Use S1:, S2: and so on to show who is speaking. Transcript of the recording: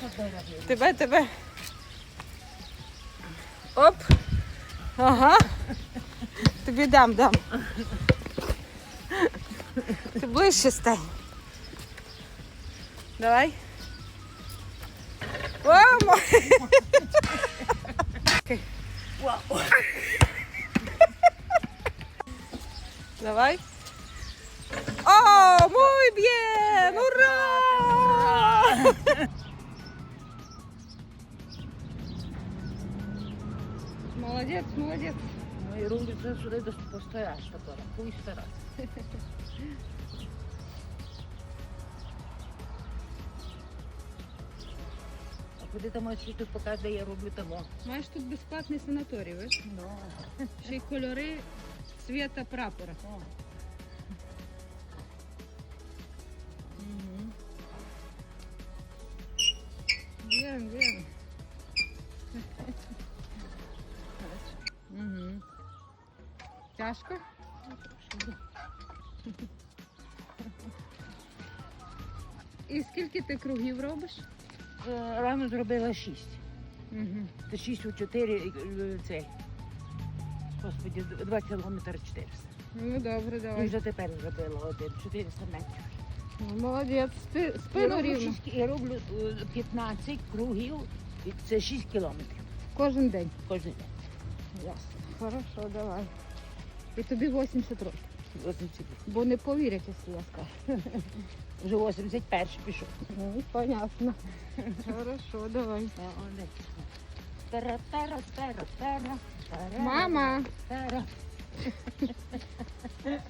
S1: Фотографують.
S2: Тебе, тебе. Оп. Ага. Тобі дам, дам. Ти ближче стань. Давай.
S1: Вау.
S2: Давай. О, muy bien! Ура! Молодець, молодець.
S1: Ну і рулю це сюди до постараш, тако, хуй стара. А куди там ось тут покаже, де я роблю того?
S2: Маєш тут безплатний санаторій, ви?
S1: Ну,
S2: Ще й кольори цвіта прапора.
S1: о.
S2: Вірно, вірно. Угу. Тяжко? І скільки ти кругів робиш?
S1: Е, Рано зробила шість.
S2: Угу.
S1: Це шість у чотири, е, цей. Господи, два кілометри 400.
S2: Ну добре,
S1: І
S2: давай.
S1: вже тепер зробила один, 400 метрів.
S2: Ну, молодець.
S1: Я
S2: спину
S1: роблю,
S2: рівно.
S1: я роблю е, 15 кругів, і це 6 кілометрів
S2: Кожен день.
S1: кожен день.
S2: Ясно. Хорошо, давай. І тобі 80 років.
S1: 80.
S2: Бо не повірять, якщо я скажу.
S1: Вже 81 пішов.
S2: Ну, понятно. Хорошо, давай.
S1: Тара, тара, тара, тара, тара,
S2: Мама.
S1: тара.